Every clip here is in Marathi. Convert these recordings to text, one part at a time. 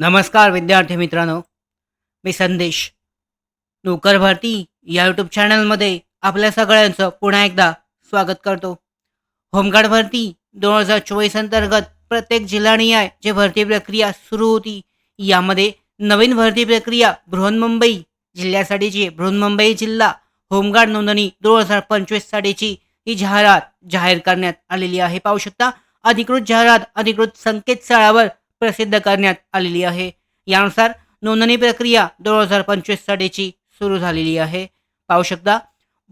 नमस्कार विद्यार्थी मित्रांनो. मी संदेश. नोकर भरती या यूट्यूब चॅनलमध्ये आपल्या सगळ्यांचं पुन्हा एकदा स्वागत करतो. होमगार्ड भरती दोन हजार चोवीस अंतर्गत प्रत्येक जिल्हानिहाय जे भरती प्रक्रिया सुरू होती यामध्ये नवीन भरती प्रक्रिया बृहन्मुंबई जिल्ह्यासाठीची बृहन्मुंबई जिल्हा होमगार्ड नोंदणी दोन हजार पंचवीससाठीची ही जाहिरात जाहीर करण्यात आलेली आहे. पाहू शकता अधिकृत जाहिरात अधिकृत संकेतस्थळावर प्रसिद्ध करण्यात आलेली आहे. यानुसार नोंदणी प्रक्रिया दोन हजार पंचवीससाठीची सुरू झालेली आहे. पाहू शकता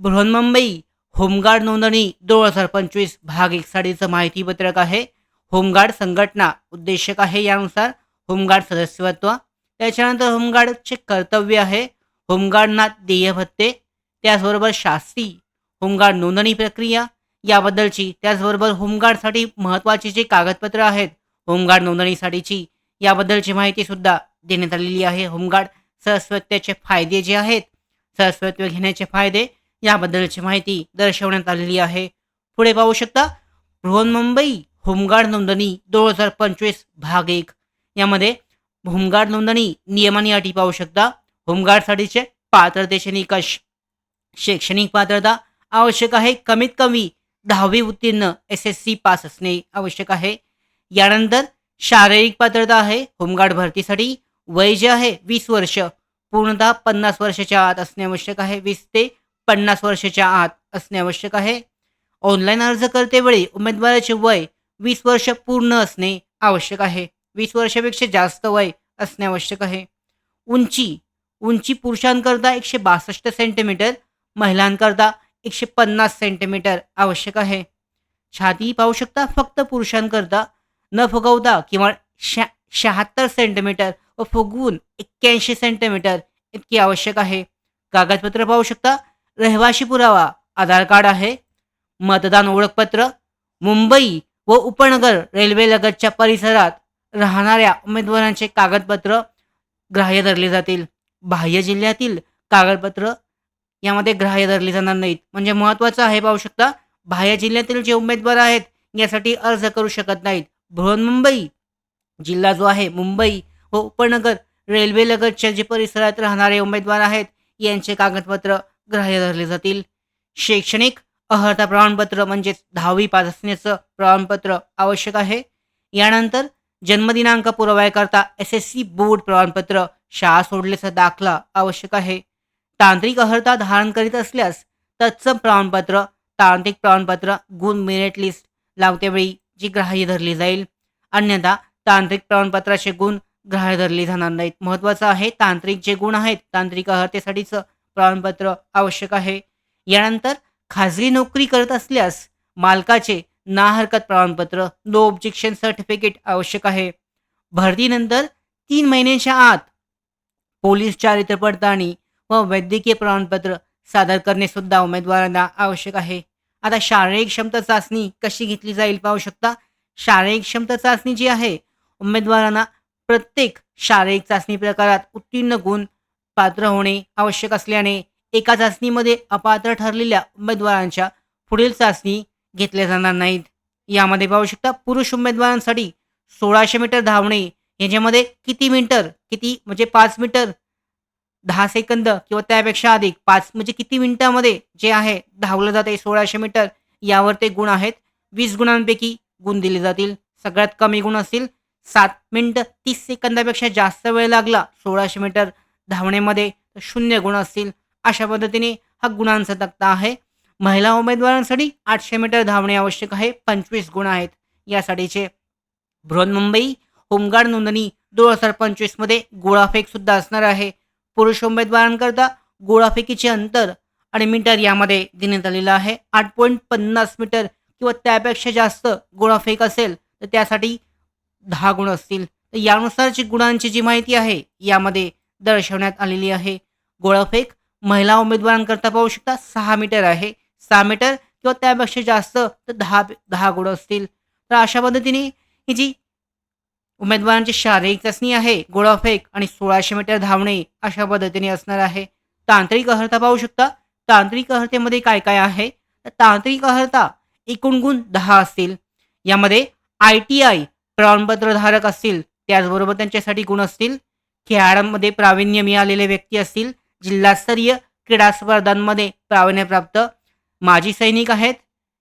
बृहन्मुंबई होमगार्ड नोंदणी दोन हजार पंचवीस भाग एक साडीचं माहितीपत्रक आहे. होमगार्ड संघटना उद्देशक आहे यानुसार होमगार्ड सदस्यत्व. त्याच्यानंतर होमगार्डचे कर्तव्य आहे होमगार्डना देय भत्ते त्याचबरोबर शास्ती होमगार्ड नोंदणी प्रक्रिया याबद्दलची त्याचबरोबर होमगार्डसाठी महत्त्वाची जी कागदपत्रं आहेत होमगार्ड नोंदणीसाठीची याबद्दलची माहिती सुद्धा देण्यात आलेली आहे. होमगार्ड सदस्यत्वाचे फायदे जे आहेत सहस्वत्व घेण्याचे फायदे याबद्दलची माहिती दर्शवण्यात आलेली आहे. पुढे पाहू शकता बृहन्मुंबई होमगार्ड नोंदणी दोन हजार पंचवीस भाग एक. यामध्ये होमगार्ड नोंदणी नियमानी अटी पाहू शकता. होमगार्डसाठीचे पात्रतेचे निकष. शैक्षणिक पात्रता आवश्यक आहे. कमीत कमी दहावी उत्तीर्ण एस एस सी पास असणे आवश्यक आहे. यानंतर शारीरिक पात्रता आहे होमगार्ड भरतीसाठी वय जे आहे वीस वर्ष पूर्णतः पन्नास वर्षाच्या आत असणे आवश्यक आहे वीस ते पन्नास वर्षाच्या आत असणे आवश्यक आहे. ऑनलाईन अर्ज करतेवेळी उमेदवाराचे वय वीस वर्ष पूर्ण असणे आवश्यक आहे. वीस वर्षापेक्षा जास्त वय असणे आवश्यक आहे. उंची उंची पुरुषांकरता एकशे बासष्ट सेंटीमीटर महिलांकरता एकशे पन्नास सेंटीमीटर आवश्यक आहे. छाती पाहू शकता फक्त पुरुषांकरता न फुगवता किंवा शहा शहात्तर सेंटीमीटर व फुगवून एक्क्याऐंशी सेंटीमीटर इतकी आवश्यक आहे. कागदपत्र पाहू शकता. रहिवाशी पुरावा आधार कार्ड आहे. मतदान ओळखपत्र मुंबई व उपनगर रेल्वे लगतच्या परिसरात राहणाऱ्या उमेदवारांचे कागदपत्र ग्राह्य धरले जातील. बाह्य जिल्ह्यातील कागदपत्र यामध्ये ग्राह्य धरले जाणार नाहीत. म्हणजे महत्त्वाचं आहे पाहू शकता. बाह्य जिल्ह्यातील जे उमेदवार आहेत यासाठी अर्ज करू शकत नाहीत. बृहन्मुंबई जिल्हा जो आहे मुंबई व उपनगर रेल्वे लगतच्या जे परिसरात राहणारे उमेदवार आहेत यांचे कागदपत्र ग्राह्य धरले जातील. शैक्षणिक अर्हता प्रमाणपत्र म्हणजेच दहावी पास असण्याचं प्रमाणपत्र आवश्यक आहे. यानंतर जन्मदिनांक पुरवायकरता एस एस सी बोर्ड प्रमाणपत्र शाळा सोडल्याचा दाखला आवश्यक आहे. तांत्रिक अर्हता धारण करीत असल्यास तत्सम प्रमाणपत्र तांत्रिक प्रमाणपत्र गुण मेरिट लिस्ट लावतेवेळी जी ग्राह्य धरली जाईल. अन्यथा तांत्रिक प्रमाणपत्राचे गुण ग्राह्य धरले जाणार नाहीत. महत्त्वाचं आहे तांत्रिक जे गुण आहेत तांत्रिक अर्हतेसाठीचं प्रमाणपत्र आवश्यक आहे. यानंतर खाजगी नोकरी करत असल्यास मालकाचे ना हरकत प्रमाणपत्र नो ऑब्जेक्शन सर्टिफिकेट आवश्यक आहे. भरतीनंतर तीन महिन्यांच्या आत पोलीस चारित्र पडताळणी व वैद्यकीय प्रमाणपत्र सादर करणे सुद्धा उमेदवारांना आवश्यक आहे. आता शारीरिक क्षमता चाचणी कशी घेतली जाईल पाहू शकता. शारीरिक क्षमता चाचणी जी आहे उमेदवारांना प्रत्येक शारीरिक चाचणी प्रकारात उत्तीर्ण गुण पात्र होणे आवश्यक असल्याने एका चाचणीमध्ये अपात्र ठरलेल्या उमेदवारांच्या पुढील चाचणी घेतल्या जाणार नाहीत. यामध्ये पाहू शकता पुरुष उमेदवारांसाठी सोळाशे मीटर धावणे याच्यामध्ये किती मीटर किती म्हणजे पाच मीटर दहा सेकंद किंवा त्यापेक्षा अधिक पाच म्हणजे किती मिनिटामध्ये जे आहे धावलं जाते सोळाशे मीटर यावर ते गुण आहेत. वीस गुणांपैकी गुण दिले जातील. सगळ्यात कमी गुण असतील सात मिनटं तीस सेकंदापेक्षा जास्त वेळ लागला सोळाशे मीटर धावण्यामध्ये शून्य गुण असतील. अशा पद्धतीने हा गुणांचा तक्ता आहे. महिला उमेदवारांसाठी आठशे मीटर धावणे आवश्यक आहे. पंचवीस गुण आहेत. यासाठीचे बृहन्मुंबई होमगार्ड नोंदणी दोन हजार पंचवीसमध्ये गोळाफेक सुद्धा असणार आहे. पुरुष उमेदवारांकरता गोळाफेकीचे अंतर आणि मीटर यामध्ये देण्यात आलेलं आहे. आठ पॉईंट पन्नास मीटर किंवा त्यापेक्षा जास्त गोळाफेक असेल तर त्यासाठी दहा गुण असतील. तर यानुसारची गुणांची जी माहिती आहे यामध्ये दर्शवण्यात आलेली आहे. गोळाफेक महिला उमेदवारांकरता पाहू शकता सहा मीटर आहे. सहा मीटर किंवा त्यापेक्षा जास्त तर दहा दहा गुण असतील. तर अशा पद्धतीने ही जी उमेदवारांची शारीरिक चाचणी आहे गोळाफेक आणि सोळाशे मीटर धावणे अशा पद्धतीने असणार आहे. तांत्रिक अर्हता पाहू शकता. तांत्रिक अर्हतेमध्ये काय काय आहे? तर तांत्रिक अर्हता एकूण गुण दहा असतील. यामध्ये आय टी आय प्रमाणपत्र धारक असतील त्याचबरोबर त्यांच्यासाठी गुण असतील. खेळाडूंमध्ये प्रावीण्य मिळालेले व्यक्ती असतील जिल्हास्तरीय क्रीडा स्पर्धांमध्ये प्रावीण्यप्राप्त माजी सैनिक आहेत.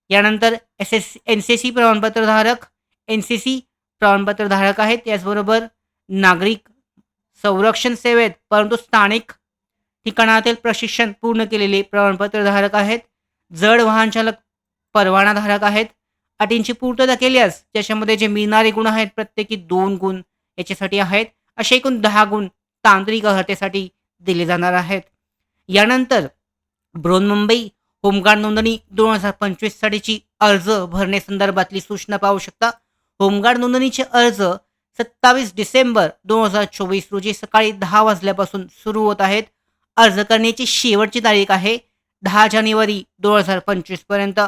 यानंतर S S N C C प्रमाणपत्रधारक N C C प्रमाणपत्रधारक आहेत. त्याचबरोबर नागरिक संरक्षण सेवेत परंतु स्थानिक ठिकाणातील प्रशिक्षण पूर्ण केलेले प्रमाणपत्रधारक आहेत. जड वाहन चालक परवानाधारक आहेत. अटींची पूर्तता केल्यास त्याच्यामध्ये जे मिळणारे गुण आहेत प्रत्येकी दोन गुण याच्यासाठी आहेत. असे एकूण दहा गुण तांत्रिक अर्हतेसाठी दिले जाणार आहेत. यानंतर बृहन्मुंबई होमगार्ड नोंदणी दोन हजार पंचवीससाठीची अर्ज भरण्यासंदर्भातली सूचना पाहू शकता. होमगार्ड नोंदणीचे अर्ज सत्तावीस डिसेंबर दोन हजार चोवीस रोजी सकाळी दहा वाजल्यापासून सुरू होत आहेत. अर्ज करण्याची शेवटची तारीख आहे दहा जानेवारी दोन हजार पंचवीसपर्यंत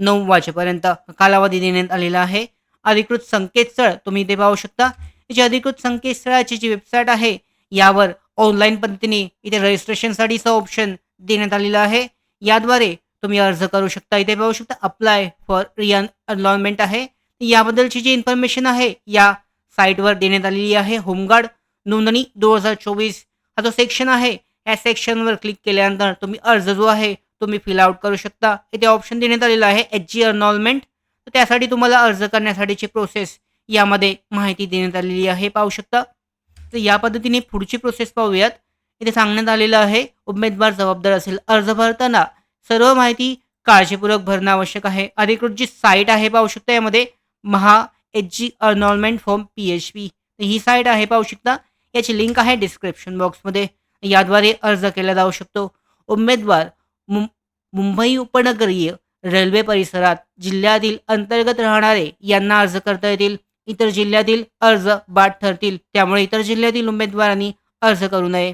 नऊ वाजेपर्यंत कालावधी देण्यात आलेला आहे. अधिकृत संकेतस्थळ तुम्ही इथे पाहू शकता. याची अधिकृत संकेतस्थळाची जी वेबसाईट आहे यावर ऑनलाईन पद्धतीने इथे रजिस्ट्रेशनसाठीचं ऑप्शन देण्यात आलेलं आहे. याद्वारे तुम्ही अर्ज करू शकता. इथे पाहू शकता अप्लाय फॉर रिअन अनलॉयमेंट आहे. याबद्दलची जी इन्फॉर्मेशन आहे या साईटवर देण्यात आलेली आहे. होमगार्ड नोंदणी दोन हजार चोवीस. हा जो सेक्शन आहे या सेक्शनवर क्लिक केल्यानंतर तुम्ही अर्ज जो आहे तुम्ही फिल आउट करू शकता. इथे ऑप्शन देण्यात आलेला आहे एच जी अर्नॉलमेंट तर त्यासाठी तुम्हाला अर्ज करण्यासाठीची प्रोसेस यामध्ये माहिती देण्यात आलेली आहे. पाहू शकता. तर या पद्धतीने पुढची प्रोसेस पाहूयात. इथे सांगण्यात आलेलं आहे उमेदवार जबाबदार असेल अर्ज भरताना सर्व माहिती काळजीपूर्वक भरणं आवश्यक आहे. अधिकृत जी साईट आहे पाहू शकता यामध्ये Maha H G enrollment form P H P ही साईट आहे पाहू शकता. याची लिंक आहे डिस्क्रिप्शन बॉक्समध्ये याद्वारे अर्ज केला जाऊ शकतो. उमेदवार मुंबई उपनगरीय रेल्वे परिसरात जिल्ह्यातील अंतर्गत राहणारे यांना अर्ज करता येतील. इतर जिल्ह्यातील अर्ज बाद ठरतील. त्यामुळे इतर जिल्ह्यातील उमेदवारांनी अर्ज करू नये.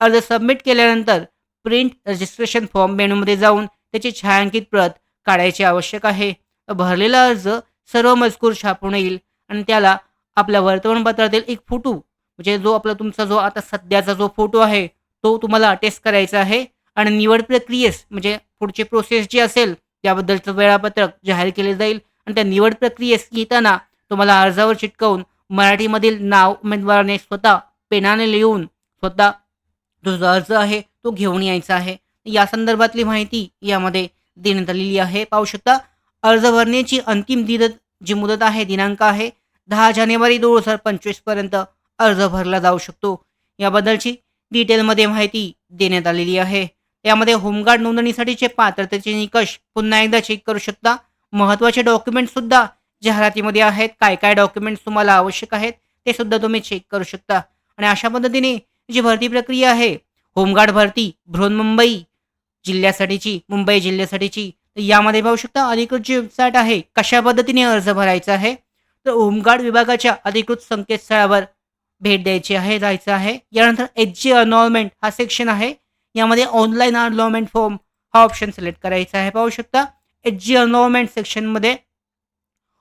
अर्ज सबमिट केल्यानंतर प्रिंट रजिस्ट्रेशन फॉर्म मेनूमध्ये जाऊन त्याची छायांकित प्रत काढायची आवश्यक आहे. भरलेला अर्ज सर्व मजकूर छापून येईल आणि त्याला आपल्या वर्तमानपत्रातील एक फोटो म्हणजे जो आपला तुमचा जो आता सध्याचा जो फोटो आहे तो तुम्हाला अटेस्ट करायचा आहे. आणि निवड प्रक्रियेस म्हणजे पुढची प्रोसेस जी असेल त्याबद्दलचं वेळापत्रक जाहीर केले जाईल. आणि त्या निवड प्रक्रियेस येताना तुम्हाला अर्जावर चिटकवून मराठीमधील नाव उमेदवाराने स्वतः पेनाने लिहून स्वतः जो अर्ज आहे तो घेऊन यायचा आहे. या संदर्भातली माहिती यामध्ये देण्यात आलेली आहे. पाहू शकता अर्ज भरण्याची अंतिम दिदत जी मुदत आहे दिनांक आहे दहा जानेवारी दोन हजार पंचवीसपर्यंत अर्ज भरला जाऊ शकतो. याबद्दलची डिटेलमध्ये माहिती देण्यात आलेली आहे. त्यामध्ये होमगार्ड नोंदणीसाठीचे पात्रतेचे निकष पुन्हा एकदा चेक करू शकता. महत्त्वाचे डॉक्युमेंट सुद्धा जाहिरातीमध्ये आहेत. काय काय डॉक्युमेंट्स तुम्हाला आवश्यक आहेत ते सुद्धा तुम्ही चेक करू शकता. आणि अशा पद्धतीने जी भरती प्रक्रिया आहे होमगार्ड भरती बृहन्मुंबई जिल्ह्यासाठीची मुंबई जिल्ह्यासाठीची यामध्ये पाहू शकता अधिकृत जी वेबसाईट आहे. कशा पद्धतीने अर्ज भरायचा आहे? तर होमगार्ड विभागाच्या अधिकृत संकेतस्थळावर भेट द्यायची आहे जायचं आहे. यानंतर एच जी अनॉलमेंट हा सेक्शन आहे. यामध्ये ऑनलाईन अनॉलमेंट फॉर्म हा ऑप्शन सिलेक्ट करायचा आहे. पाहू शकता एच जी अनॉलमेंट सेक्शनमध्ये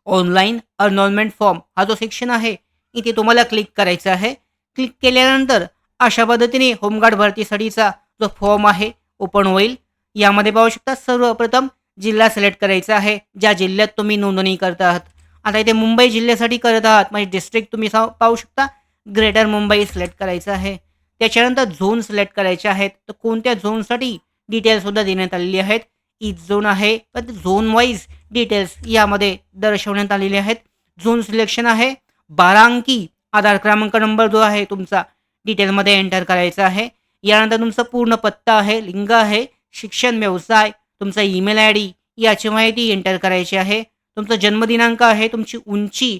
ऑनलाईन अनॉलमेंट फॉर्म हा जो सेक्शन आहे इथे तुम्हाला क्लिक करायचा आहे. क्लिक केल्यानंतर अशा पद्धतीने होमगार्ड भरतीसाठीचा जो फॉर्म आहे ओपन होईल. यामध्ये पाहू शकता सर्वप्रथम जिल्हा सिलेक्ट करायचा आहे ज्या जिल्ह्यात तुम्ही नोंदणी करत आहात. आता इथे मुंबई जिल्ह्यासाठी करत आहात म्हणजे डिस्ट्रिक्ट तुम्ही पाहू शकता ग्रेटर मुंबई सिलेक्ट करायचं आहे. त्याच्यानंतर झोन सिलेक्ट करायचे आहेत. तर कोणत्या झोनसाठी डिटेल्ससुद्धा देण्यात आलेली आहेत? ईच झोन आहे. पण झोन वाईज डिटेल्स यामध्ये दर्शवण्यात आलेले आहेत. झोन सिलेक्शन आहे. बारा अंकी आधार क्रमांक नंबर जो आहे तुमचा डिटेलमध्ये एंटर करायचा आहे. यानंतर तुमचा पूर्ण पत्ता आहे लिंग आहे शिक्षण व्यवसाय तुमचा ईमेल आय डी याची माहिती एंटर करायची आहे. तुमचा जन्मदिनांक आहे. तुमची उंची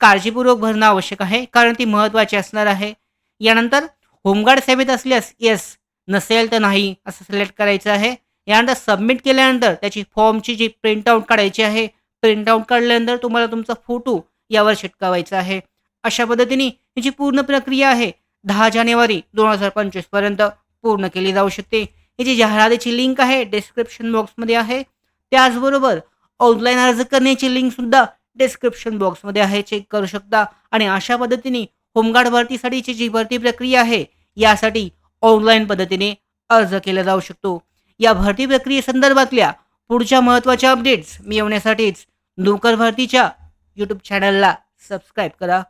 काळजीपूर्वक भरणं आवश्यक आहे. कारण ती महत्त्वाची असणार आहे. यानंतर होमगार्ड सेवेत असल्यास येस नसेल तर नाही असं सिलेक्ट करायचं आहे. यानंतर सबमिट केल्यानंतर त्याची फॉर्मची जी प्रिंटआउट काढायची आहे प्रिंटआउट काढल्यानंतर तुम्हाला तुमचा फोटो यावर चिटकावायचा आहे. अशा पद्धतीने ही जी पूर्ण प्रक्रिया आहे दहा जानेवारी दोन हजार पंचवीसपर्यंत पूर्ण केली जाऊ शकते. ही जी जाहिरातीची लिंक आहे डिस्क्रिप्शन बॉक्समध्ये आहे. त्याचबरोबर ऑनलाईन अर्ज करण्याची लिंकसुद्धा डिस्क्रिप्शन बॉक्समध्ये आहे. चेक करू शकता. आणि अशा पद्धतीने होमगार्ड भरतीसाठीची जी भरती प्रक्रिया आहे यासाठी ऑनलाईन पद्धतीने अर्ज केला जाऊ शकतो. या भरती प्रक्रियेसंदर्भातल्या पुढच्या महत्त्वाच्या अपडेट्स मिळवण्यासाठीच नोकर भरतीच्या यूट्यूब चॅनलला सबस्क्राईब करा.